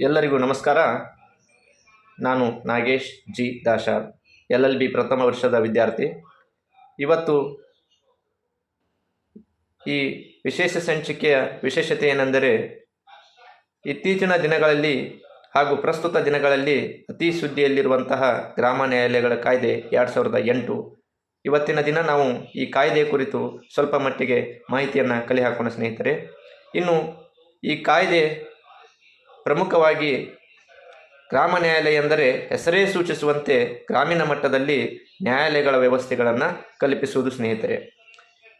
ಎಲ್ಲರಿಗೂ ನಮಸ್ಕಾರ. ನಾನು Nagesh G Dashar L L B ಪ್ರಥಮ ವರ್ಷದ ವಿದ್ಯಾರ್ಥಿ. ಇವತ್ತು ಈ ವಿಶೇಷ ಸಂಚಿಕೆಯ ವಿಶೇಷತೆ ಏನೆಂದರೆ, ಇತ್ತೀಚಿನ ದಿನಗಳಲ್ಲಿ ಹಾಗೂ ಪ್ರಸ್ತುತ ದಿನಗಳಲ್ಲಿ ಅತಿ ಸುದ್ದಿಯಲ್ಲಿರುವಂತಹ ಗ್ರಾಮ ನ್ಯಾಯಾಲಯಗಳ ಕಾಯ್ದೆ ಎರಡು ಸಾವಿರದ ಎಂಟು. ಇವತ್ತಿನ ದಿನ ನಾವು ಈ ಕಾಯ್ದೆ ಕುರಿತು ಸ್ವಲ್ಪ ಮಟ್ಟಿಗೆ ಮಾಹಿತಿಯನ್ನು ಕಲೆ ಹಾಕೋಣ ಸ್ನೇಹಿತರೆ. ಇನ್ನು ಈ ಕಾಯ್ದೆ ಪ್ರಮುಖವಾಗಿ ಗ್ರಾಮ ನ್ಯಾಯಾಲಯ ಎಂದರೆ ಹೆಸರೇ ಸೂಚಿಸುವಂತೆ ಗ್ರಾಮೀಣ ಮಟ್ಟದಲ್ಲಿ ನ್ಯಾಯಾಲಯಗಳ ವ್ಯವಸ್ಥೆಗಳನ್ನು ಕಲ್ಪಿಸುವುದು ಸ್ನೇಹಿತರೆ.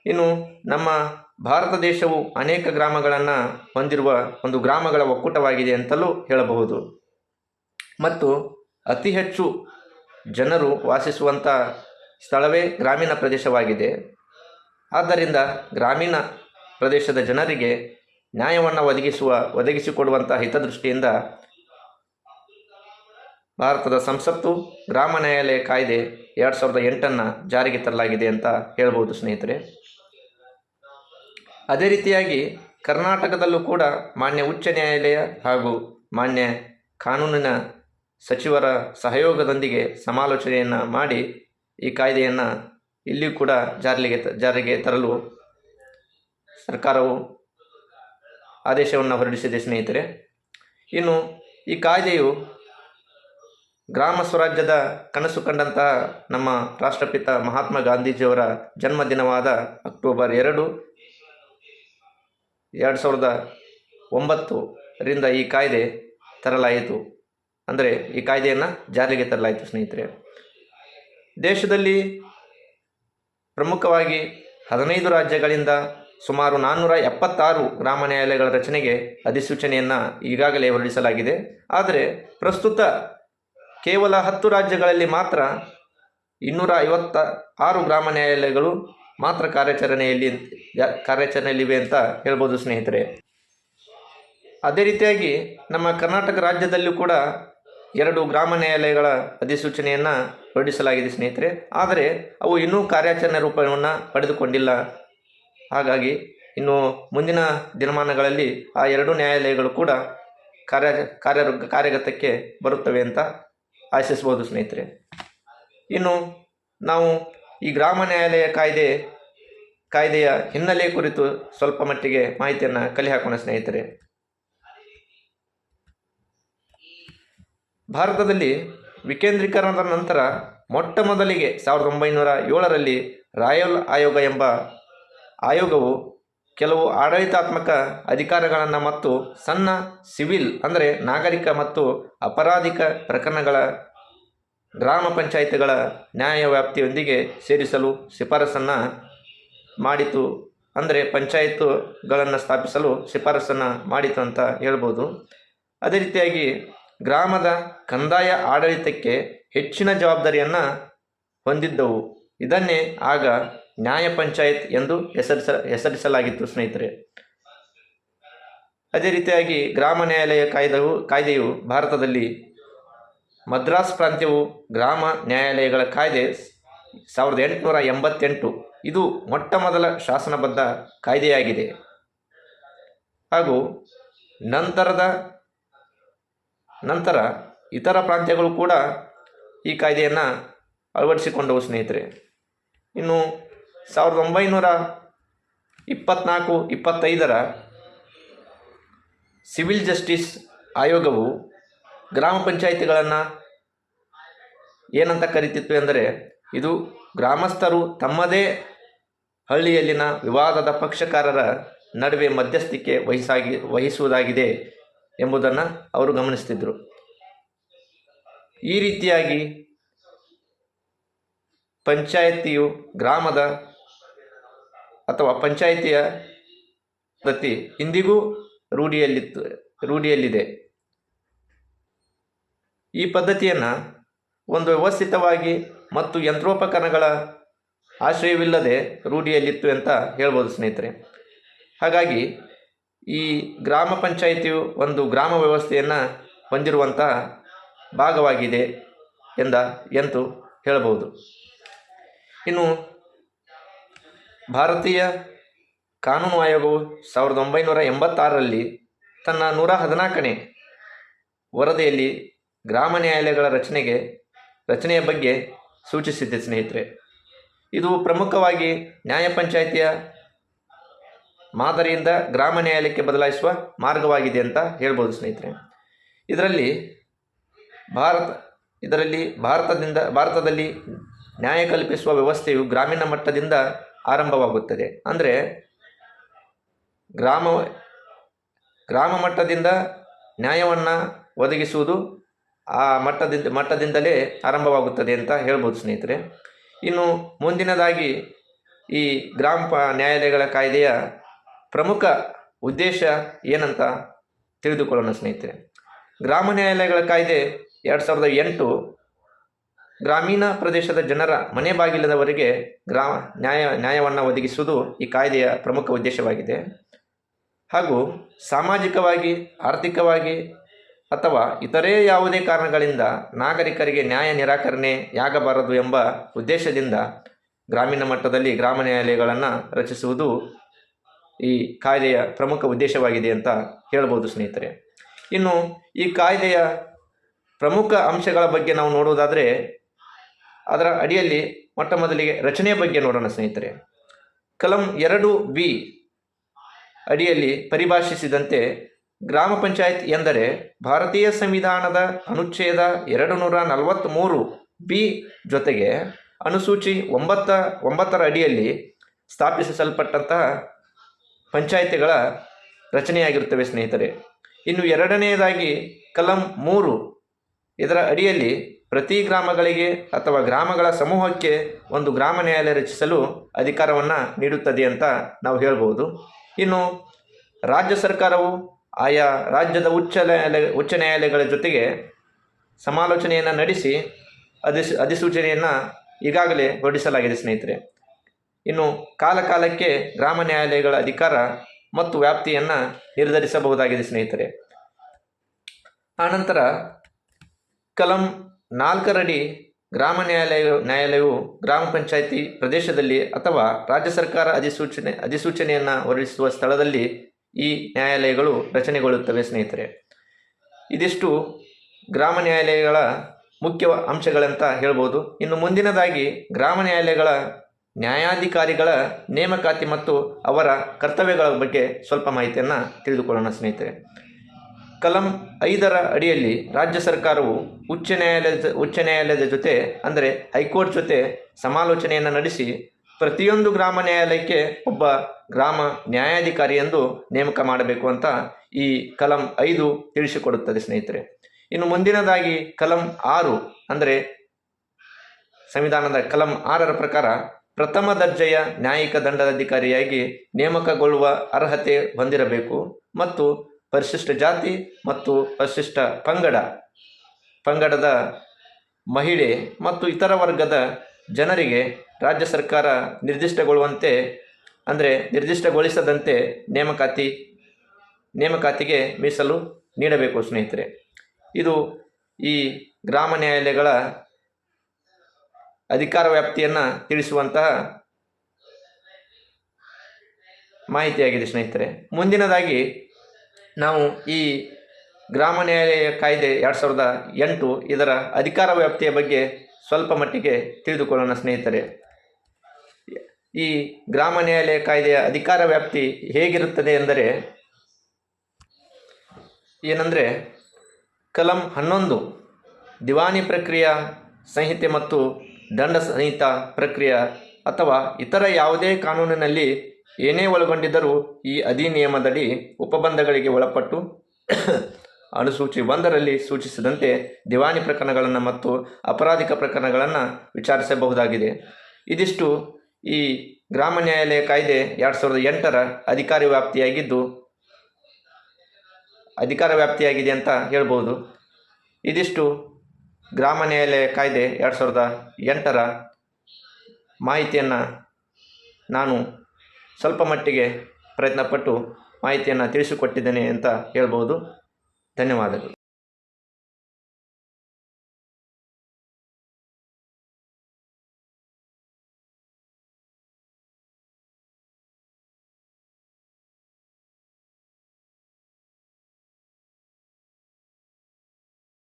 ಇನ್ನು ನಮ್ಮ ಭಾರತ ದೇಶವು ಅನೇಕ ಗ್ರಾಮಗಳನ್ನು ಹೊಂದಿರುವ ಒಂದು ಗ್ರಾಮಗಳ ಒಕ್ಕೂಟವಾಗಿದೆ ಅಂತಲೂ ಹೇಳಬಹುದು. ಮತ್ತು ಅತಿ ಹೆಚ್ಚು ಜನರು ವಾಸಿಸುವಂಥ ಸ್ಥಳವೇ ಗ್ರಾಮೀಣ ಪ್ರದೇಶವಾಗಿದೆ. ಆದ್ದರಿಂದ ಗ್ರಾಮೀಣ ಪ್ರದೇಶದ ಜನರಿಗೆ ನ್ಯಾಯವನ್ನು ಒದಗಿಸುವ ಒದಗಿಸಿಕೊಡುವಂಥ ಹಿತದೃಷ್ಟಿಯಿಂದ ಭಾರತದ ಸಂಸತ್ತು ಗ್ರಾಮ ನ್ಯಾಯಾಲಯ ಕಾಯ್ದೆ ಎರಡು ಸಾವಿರದ ಎಂಟನ್ನು ಜಾರಿಗೆ ತರಲಾಗಿದೆ ಅಂತ ಹೇಳ್ಬೋದು ಸ್ನೇಹಿತರೆ. ಅದೇ ರೀತಿಯಾಗಿ ಕರ್ನಾಟಕದಲ್ಲೂ ಕೂಡ ಮಾನ್ಯ ಉಚ್ಚ ನ್ಯಾಯಾಲಯ ಹಾಗೂ ಮಾನ್ಯ ಕಾನೂನಿನ ಸಚಿವರ ಸಹಯೋಗದೊಂದಿಗೆ ಸಮಾಲೋಚನೆಯನ್ನು ಮಾಡಿ ಈ ಕಾಯ್ದೆಯನ್ನು ಇಲ್ಲಿಯೂ ಕೂಡ ಜಾರಿಗೆ ಜಾರಿಗೆ ತರಲು ಸರ್ಕಾರವು ಆದೇಶವನ್ನು ಹೊರಡಿಸಿದೆ, ಸ್ನೇಹಿತರೆ. ಇನ್ನು ಈ ಕಾಯ್ದೆಯು ಗ್ರಾಮ ಸ್ವರಾಜ್ಯದ ಕನಸು ಕಂಡಂತಹ ನಮ್ಮ ರಾಷ್ಟ್ರಪಿತ ಮಹಾತ್ಮ ಗಾಂಧೀಜಿಯವರ ಜನ್ಮದಿನವಾದ ಅಕ್ಟೋಬರ್ ಎರಡು ಎರಡು ಸಾವಿರದ ಒಂಬತ್ತರಿಂದ ಈ ಕಾಯ್ದೆ ತರಲಾಯಿತು. ಅಂದರೆ ಈ ಕಾಯ್ದೆಯನ್ನು ಜಾರಿಗೆ ತರಲಾಯಿತು, ಸ್ನೇಹಿತರೆ. ದೇಶದಲ್ಲಿ ಪ್ರಮುಖವಾಗಿ ಹದಿನೈದು ರಾಜ್ಯಗಳಿಂದ ಸುಮಾರು ನಾನ್ನೂರ ಎಪ್ಪತ್ತಾರು ಗ್ರಾಮ ನ್ಯಾಯಾಲಯಗಳ ರಚನೆಗೆ ಅಧಿಸೂಚನೆಯನ್ನು ಈಗಾಗಲೇ ಹೊರಡಿಸಲಾಗಿದೆ. ಆದರೆ ಪ್ರಸ್ತುತ ಕೇವಲ ಹತ್ತು ರಾಜ್ಯಗಳಲ್ಲಿ ಮಾತ್ರ ಇನ್ನೂರ ಐವತ್ತ ಆರು ಗ್ರಾಮ ನ್ಯಾಯಾಲಯಗಳು ಮಾತ್ರ ಕಾರ್ಯಾಚರಣೆಯಲ್ಲಿ ಕಾರ್ಯಾಚರಣೆಯಲ್ಲಿವೆ ಅಂತ ಹೇಳ್ಬೋದು ಸ್ನೇಹಿತರೆ. ಅದೇ ರೀತಿಯಾಗಿ ನಮ್ಮ ಕರ್ನಾಟಕ ರಾಜ್ಯದಲ್ಲೂ ಕೂಡ ಎರಡು ಗ್ರಾಮ ನ್ಯಾಯಾಲಯಗಳ ಅಧಿಸೂಚನೆಯನ್ನು ಹೊರಡಿಸಲಾಗಿದೆ ಸ್ನೇಹಿತರೆ. ಆದರೆ ಅವು ಇನ್ನೂ ಕಾರ್ಯಾಚರಣೆ ರೂಪವನ್ನು ಪಡೆದುಕೊಂಡಿಲ್ಲ. ಹಾಗಾಗಿ ಇನ್ನು ಮುಂದಿನ ದಿನಮಾನಗಳಲ್ಲಿ ಆ ಎರಡು ನ್ಯಾಯಾಲಯಗಳು ಕೂಡ ಕಾರ್ಯ ಕಾರ್ಯ ಕಾರ್ಯಗತಕ್ಕೆ ಬರುತ್ತವೆ ಅಂತ ಆಶಿಸ್ಬೋದು ಸ್ನೇಹಿತರೆ. ಇನ್ನು ನಾವು ಈ ಗ್ರಾಮ ನ್ಯಾಯಾಲಯ ಕಾಯ್ದೆ, ಕಾಯ್ದೆಯ ಹಿನ್ನೆಲೆ ಕುರಿತು ಸ್ವಲ್ಪ ಮಟ್ಟಿಗೆ ಮಾಹಿತಿಯನ್ನು ಕಲೆ ಹಾಕೋಣ ಸ್ನೇಹಿತರೆ. ಭಾರತದಲ್ಲಿ ವಿಕೇಂದ್ರೀಕರಣದ ನಂತರ ಮೊಟ್ಟ ಮೊದಲಿಗೆ ಸಾವಿರದ ಒಂಬೈನೂರ ಏಳರಲ್ಲಿ ರಾಯಲ್ ಆಯೋಗ ಎಂಬ ಆಯೋಗವು ಕೆಲವು ಆಡಳಿತಾತ್ಮಕ ಅಧಿಕಾರಗಳನ್ನು ಮತ್ತು ಸಣ್ಣ ಸಿವಿಲ್ ಅಂದರೆ ನಾಗರಿಕ ಮತ್ತು ಅಪರಾಧಿಕ ಪ್ರಕರಣಗಳ ಗ್ರಾಮ ಪಂಚಾಯಿತಿಗಳ ನ್ಯಾಯ ವ್ಯಾಪ್ತಿಯೊಂದಿಗೆ ಸೇರಿಸಲು ಶಿಫಾರಸನ್ನು ಮಾಡಿತು ಅಂದರೆ ಪಂಚಾಯತ್ಗಳನ್ನು ಸ್ಥಾಪಿಸಲು ಶಿಫಾರಸನ್ನು ಮಾಡಿತು ಅಂತ ಹೇಳ್ಬೋದು. ಅದೇ ರೀತಿಯಾಗಿ ಗ್ರಾಮದ ಕಂದಾಯ ಆಡಳಿತಕ್ಕೆ ಹೆಚ್ಚಿನ ಜವಾಬ್ದಾರಿಯನ್ನು ಹೊಂದಿದ್ದವು. ಇದನ್ನೇ ಆಗ ನ್ಯಾಯ ಪಂಚಾಯತ್ ಎಂದು ಹೆಸರಿಸ, ಹೆಸರಿಸಲಾಗಿತ್ತು, ಸ್ನೇಹಿತರೆ. ಅದೇ ರೀತಿಯಾಗಿ ಗ್ರಾಮ ನ್ಯಾಯಾಲಯ ಕಾಯ್ದೆಯು ಕಾಯ್ದೆಯು ಭಾರತದಲ್ಲಿ ಮದ್ರಾಸ್ ಪ್ರಾಂತ್ಯವು ಗ್ರಾಮ ನ್ಯಾಯಾಲಯಗಳ ಕಾಯ್ದೆ ಸಾವಿರದ ಎಂಟುನೂರ ಎಂಬತ್ತೆಂಟು. ಇದು ಮೊಟ್ಟ ಮೊದಲ ಶಾಸನಬದ್ಧ ಕಾಯ್ದೆಯಾಗಿದೆ. ಹಾಗೂ ನಂತರದ, ನಂತರ ಇತರ ಪ್ರಾಂತ್ಯಗಳು ಕೂಡ ಈ ಕಾಯ್ದೆಯನ್ನು ಅಳವಡಿಸಿಕೊಂಡವು, ಸ್ನೇಹಿತರೆ. ಇನ್ನು ಸಾವಿರದ ಒಂಬೈನೂರ ಇಪ್ಪತ್ನಾಲ್ಕು, ಇಪ್ಪತ್ತೈದರ ಸಿವಿಲ್ ಜಸ್ಟಿಸ್ ಆಯೋಗವು ಗ್ರಾಮ ಪಂಚಾಯಿತಿಗಳನ್ನು ಏನಂತ ಕರೀತಿತ್ತು ಎಂದರೆ, ಇದು ಗ್ರಾಮಸ್ಥರು ತಮ್ಮದೇ ಹಳ್ಳಿಯಲ್ಲಿನ ವಿವಾದದ ಪಕ್ಷಕಾರರ ನಡುವೆ ಮಧ್ಯಸ್ಥಿಕೆ ವಹಿಸಾಗಿ, ವಹಿಸುವುದಾಗಿದೆ ಎಂಬುದನ್ನು ಅವರು ಗಮನಿಸ್ತಿದ್ದರು ಈ ರೀತಿಯಾಗಿ ಪಂಚಾಯತಿಯು ಗ್ರಾಮದ ಅಥವಾ ಪಂಚಾಯಿತಿಯ ಪ್ರತಿ ಇಂದಿಗೂ ರೂಢಿಯಲ್ಲಿತ್ತು, ರೂಢಿಯಲ್ಲಿದೆ. ಈ ಪದ್ಧತಿಯನ್ನು ಒಂದು ವ್ಯವಸ್ಥಿತವಾಗಿ ಮತ್ತು ಯಂತ್ರೋಪಕರಣಗಳ ಆಶ್ರಯವಿಲ್ಲದೆ ರೂಢಿಯಲ್ಲಿತ್ತು ಅಂತ ಹೇಳ್ಬೋದು ಸ್ನೇಹಿತರೆ. ಹಾಗಾಗಿ ಈ ಗ್ರಾಮ ಪಂಚಾಯಿತಿಯು ಒಂದು ಗ್ರಾಮ ವ್ಯವಸ್ಥೆಯನ್ನು ಹೊಂದಿರುವಂಥ ಭಾಗವಾಗಿದೆ ಎಂದ ಎಂದು ಹೇಳಬಹುದು ಇನ್ನು ಭಾರತೀಯ ಕಾನೂನು ಆಯೋಗವು ಸಾವಿರದ ಒಂಬೈನೂರ ಎಂಬತ್ತಾರರಲ್ಲಿ ತನ್ನ ನೂರ ಹದಿನಾಲ್ಕನೇ ವರದಿಯಲ್ಲಿ ಗ್ರಾಮ ನ್ಯಾಯಾಲಯಗಳ ರಚನೆಗೆ, ರಚನೆಯ ಬಗ್ಗೆ ಸೂಚಿಸಿದೆ ಸ್ನೇಹಿತರೆ. ಇದು ಪ್ರಮುಖವಾಗಿ ನ್ಯಾಯ ಪಂಚಾಯಿತಿಯ ಮಾದರಿಯಿಂದ ಗ್ರಾಮ ನ್ಯಾಯಾಲಯಕ್ಕೆ ಬದಲಾಯಿಸುವ ಮಾರ್ಗವಾಗಿದೆ ಅಂತ ಹೇಳ್ಬೋದು ಸ್ನೇಹಿತರೆ. ಇದರಲ್ಲಿ ಭಾರತ, ಇದರಲ್ಲಿ ಭಾರತದಿಂದ, ಭಾರತದಲ್ಲಿ ನ್ಯಾಯ ಕಲ್ಪಿಸುವ ವ್ಯವಸ್ಥೆಯು ಗ್ರಾಮೀಣ ಮಟ್ಟದಿಂದ ಆರಂಭವಾಗುತ್ತದೆ. ಅಂದರೆ ಗ್ರಾಮ ಗ್ರಾಮ ಮಟ್ಟದಿಂದ ನ್ಯಾಯವನ್ನು ಒದಗಿಸುವುದು ಆ ಮಟ್ಟದಿಂದ, ಮಟ್ಟದಿಂದಲೇ ಆರಂಭವಾಗುತ್ತದೆ ಅಂತ ಹೇಳ್ಬೋದು ಸ್ನೇಹಿತರೆ. ಇನ್ನು ಮುಂದಿನದಾಗಿ ಈ ಗ್ರಾಮ ಪ, ನ್ಯಾಯಾಲಯಗಳ ಕಾಯ್ದೆಯ ಪ್ರಮುಖ ಉದ್ದೇಶ ಏನಂತ ತಿಳಿದುಕೊಳ್ಳೋಣ ಸ್ನೇಹಿತರೆ. ಗ್ರಾಮ ನ್ಯಾಯಾಲಯಗಳ ಕಾಯ್ದೆ ಎರಡು ಸಾವಿರದ ಎಂಟು ಗ್ರಾಮೀಣ ಪ್ರದೇಶದ ಜನರ ಮನೆ ಬಾಗಿಲದವರಿಗೆ ಗ್ರಾಮ ನ್ಯಾಯ, ನ್ಯಾಯವನ್ನು ಒದಗಿಸುವುದು ಈ ಕಾಯ್ದೆಯ ಪ್ರಮುಖ ಉದ್ದೇಶವಾಗಿದೆ. ಹಾಗೂ ಸಾಮಾಜಿಕವಾಗಿ, ಆರ್ಥಿಕವಾಗಿ ಅಥವಾ ಇತರೇ ಯಾವುದೇ ಕಾರಣಗಳಿಂದ ನಾಗರಿಕರಿಗೆ ನ್ಯಾಯ ನಿರಾಕರಣೆಯಾಗಬಾರದು ಎಂಬ ಉದ್ದೇಶದಿಂದ ಗ್ರಾಮೀಣ ಮಟ್ಟದಲ್ಲಿ ಗ್ರಾಮ ನ್ಯಾಯಾಲಯಗಳನ್ನು ರಚಿಸುವುದು ಈ ಕಾಯ್ದೆಯ ಪ್ರಮುಖ ಉದ್ದೇಶವಾಗಿದೆ ಅಂತ ಹೇಳ್ಬೋದು ಸ್ನೇಹಿತರೆ. ಇನ್ನು ಈ ಕಾಯ್ದೆಯ ಪ್ರಮುಖ ಅಂಶಗಳ ಬಗ್ಗೆ ನಾವು ನೋಡುವುದಾದರೆ ಅದರ ಅಡಿಯಲ್ಲಿ ಮೊಟ್ಟ ಮೊದಲಿಗೆ ರಚನೆಯ ಬಗ್ಗೆ ನೋಡೋಣ ಸ್ನೇಹಿತರೆ. ಕಲಂ ಎರಡು ಬಿ ಅಡಿಯಲ್ಲಿ ಪರಿಭಾಷಿಸಿದಂತೆ ಗ್ರಾಮ ಪಂಚಾಯತ್ ಎಂದರೆ ಭಾರತೀಯ ಸಂವಿಧಾನದ ಅನುಚ್ಛೇದ ಎರಡು ನೂರ ನಲವತ್ತ್ಮೂರು ಬಿ ಜೊತೆಗೆ ಅನುಸೂಚಿ ಒಂಬತ್ತ ಒಂಬತ್ತರ ಅಡಿಯಲ್ಲಿ ಸ್ಥಾಪಿಸಲ್ಪಟ್ಟಂತಹ ಪಂಚಾಯಿತಿಗಳ ರಚನೆಯಾಗಿರುತ್ತವೆ ಸ್ನೇಹಿತರೆ. ಇನ್ನು ಎರಡನೆಯದಾಗಿ ಕಲಂ ಮೂರು ಇದರ ಅಡಿಯಲ್ಲಿ ಪ್ರತಿ ಗ್ರಾಮಗಳಿಗೆ ಅಥವಾ ಗ್ರಾಮಗಳ ಸಮೂಹಕ್ಕೆ ಒಂದು ಗ್ರಾಮ ನ್ಯಾಯಾಲಯ ರಚಿಸಲು ಅಧಿಕಾರವನ್ನು ನೀಡುತ್ತದೆ ಅಂತ ನಾವು ಹೇಳ್ಬೋದು. ಇನ್ನು ರಾಜ್ಯ ಸರ್ಕಾರವು ಆಯಾ ರಾಜ್ಯದ ಉಚ್ಚ ನ್ಯಾಯಾಲಯ, ಉಚ್ಚ ನ್ಯಾಯಾಲಯಗಳ ಜೊತೆಗೆ ಸಮಾಲೋಚನೆಯನ್ನು ನಡೆಸಿ ಅಧಿಸ್, ಅಧಿಸೂಚನೆಯನ್ನು ಈಗಾಗಲೇ ಹೊರಡಿಸಲಾಗಿದೆ ಸ್ನೇಹಿತರೆ. ಇನ್ನು ಕಾಲಕಾಲಕ್ಕೆ ಗ್ರಾಮ ನ್ಯಾಯಾಲಯಗಳ ಅಧಿಕಾರ ಮತ್ತು ವ್ಯಾಪ್ತಿಯನ್ನು ನಿರ್ಧರಿಸಬಹುದಾಗಿದೆ ಸ್ನೇಹಿತರೆ. ಆನಂತರ ಕಲಂ ನಾಲ್ಕರಡಿ ಗ್ರಾಮ ನ್ಯಾಯಾಲಯ, ನ್ಯಾಯಾಲಯವು ಗ್ರಾಮ ಪಂಚಾಯಿತಿ ಪ್ರದೇಶದಲ್ಲಿ ಅಥವಾ ರಾಜ್ಯ ಸರ್ಕಾರ ಅಧಿಸೂಚನೆ, ಅಧಿಸೂಚನೆಯನ್ನು ಹೊರಡಿಸುವ ಸ್ಥಳದಲ್ಲಿ ಈ ನ್ಯಾಯಾಲಯಗಳು ರಚನೆಗೊಳ್ಳುತ್ತವೆ, ಸ್ನೇಹಿತರೆ. ಇದಿಷ್ಟು ಗ್ರಾಮ ನ್ಯಾಯಾಲಯಗಳ ಮುಖ್ಯ ಅಂಶಗಳಂತ ಹೇಳ್ಬೋದು. ಇನ್ನು ಮುಂದಿನದಾಗಿ ಗ್ರಾಮ ನ್ಯಾಯಾಲಯಗಳ ನ್ಯಾಯಾಧಿಕಾರಿಗಳ ನೇಮಕಾತಿ ಮತ್ತು ಅವರ ಕರ್ತವ್ಯಗಳ ಬಗ್ಗೆ ಸ್ವಲ್ಪ ಮಾಹಿತಿಯನ್ನು ತಿಳಿದುಕೊಳ್ಳೋಣ, ಸ್ನೇಹಿತರೆ. ಕಲಂ ಐದರ ಅಡಿಯಲ್ಲಿ ರಾಜ್ಯ ಸರ್ಕಾರವು ಉಚ್ಚ ನ್ಯಾಯಾಲಯದ ಉಚ್ಚ ನ್ಯಾಯಾಲಯದ ಜೊತೆ, ಅಂದರೆ ಹೈಕೋರ್ಟ್ ಜೊತೆ ಸಮಾಲೋಚನೆಯನ್ನು ನಡೆಸಿ ಪ್ರತಿಯೊಂದು ಗ್ರಾಮ ನ್ಯಾಯಾಲಯಕ್ಕೆ ಒಬ್ಬ ಗ್ರಾಮ ನ್ಯಾಯಾಧಿಕಾರಿ ಎಂದು ನೇಮಕ ಮಾಡಬೇಕು ಅಂತ ಈ ಕಲಂ ಐದು ತಿಳಿಸಿಕೊಡುತ್ತದೆ ಸ್ನೇಹಿತರೆ. ಇನ್ನು ಮುಂದಿನದಾಗಿ ಕಲಂ ಆರು, ಅಂದರೆ ಸಂವಿಧಾನದ ಕಲಂ ಆರರ ಪ್ರಕಾರ ಪ್ರಥಮ ದರ್ಜೆಯ ನ್ಯಾಯಿಕ ದಂಡಾಧಿಕಾರಿಯಾಗಿ ನೇಮಕಗೊಳ್ಳುವ ಅರ್ಹತೆ ಹೊಂದಿರಬೇಕು ಮತ್ತು ಪರಿಶಿಷ್ಟ ಜಾತಿ ಮತ್ತು ಪರಿಶಿಷ್ಟ ಪಂಗಡ. ಪಂಗಡದ ಮಹಿಳೆ ಮತ್ತು ಇತರ ವರ್ಗದ ಜನರಿಗೆ ರಾಜ್ಯ ಸರ್ಕಾರ ನಿರ್ದಿಷ್ಟಗೊಳ್ಳುವಂತೆ, ಅಂದರೆ ನಿರ್ದಿಷ್ಟಗೊಳಿಸದಂತೆ ನೇಮಕಾತಿ, ನೇಮಕಾತಿಗೆ ಮೀಸಲು ನೀಡಬೇಕು ಸ್ನೇಹಿತರೆ. ಇದು ಈ ಗ್ರಾಮ ನ್ಯಾಯಾಲಯಗಳ ಅಧಿಕಾರ ವ್ಯಾಪ್ತಿಯನ್ನು ತಿಳಿಸುವಂತಹ ಮಾಹಿತಿಯಾಗಿದೆ ಸ್ನೇಹಿತರೆ. ಮುಂದಿನದಾಗಿ ನಾವು ಈ ಗ್ರಾಮ ನ್ಯಾಯಾಲಯ ಕಾಯ್ದೆ ಎರಡು ಸಾವಿರದ ಎಂಟು ಇದರ ಅಧಿಕಾರ ವ್ಯಾಪ್ತಿಯ ಬಗ್ಗೆ ಸ್ವಲ್ಪ ಮಟ್ಟಿಗೆ ತಿಳಿದುಕೊಳ್ಳೋಣ, ಸ್ನೇಹಿತರೆ. ಈ ಗ್ರಾಮ ನ್ಯಾಯಾಲಯ ಕಾಯ್ದೆಯ ಅಧಿಕಾರ ವ್ಯಾಪ್ತಿ ಹೇಗಿರುತ್ತದೆ ಎಂದರೆ, ಏನಂದರೆ, ಕಲಂ ಹನ್ನೊಂದು ದಿವಾನಿ ಪ್ರಕ್ರಿಯೆ, ಸಂಹಿತೆ ಮತ್ತು ದಂಡ ಸಂಹಿತಾ ಪ್ರಕ್ರಿಯೆ ಅಥವಾ ಇತರ ಯಾವುದೇ ಕಾನೂನಿನಲ್ಲಿ ಏನೇ ಒಳಗೊಂಡಿದ್ದರೂ ಈ ಅಧಿನಿಯಮದಡಿ ಉಪಬಂಧಗಳಿಗೆ ಒಳಪಟ್ಟು ಅನುಸೂಚಿ ಒಂದರಲ್ಲಿ ಸೂಚಿಸಿದಂತೆ ದಿವಾನಿ ಪ್ರಕರಣಗಳನ್ನು ಮತ್ತು ಅಪರಾಧಿಕ ಪ್ರಕರಣಗಳನ್ನು ವಿಚಾರಿಸಬಹುದಾಗಿದೆ. ಇದಿಷ್ಟು ಈ ಗ್ರಾಮ ನ್ಯಾಯಾಲಯ ಕಾಯ್ದೆ ಎರಡು ಸಾವಿರದ ಎಂಟರ ಅಧಿಕಾರಿ ವ್ಯಾಪ್ತಿಯಾಗಿದ್ದು ಅಧಿಕಾರ ವ್ಯಾಪ್ತಿಯಾಗಿದೆ ಅಂತ ಹೇಳ್ಬೋದು. ಇದಿಷ್ಟು ಗ್ರಾಮ ನ್ಯಾಯಾಲಯ ಕಾಯ್ದೆ ಎರಡು ಸಾವಿರದ ಎಂಟರ ಮಾಹಿತಿಯನ್ನು ನಾನು ಸ್ವಲ್ಪ ಮಟ್ಟಿಗೆ ಪ್ರಯತ್ನಪಟ್ಟು ಮಾಹಿತಿಯನ್ನು ತಿಳಿಸಿಕೊಟ್ಟಿದ್ದೇನೆ ಅಂತ ಹೇಳ್ಬೋದು. ಧನ್ಯವಾದಗಳು.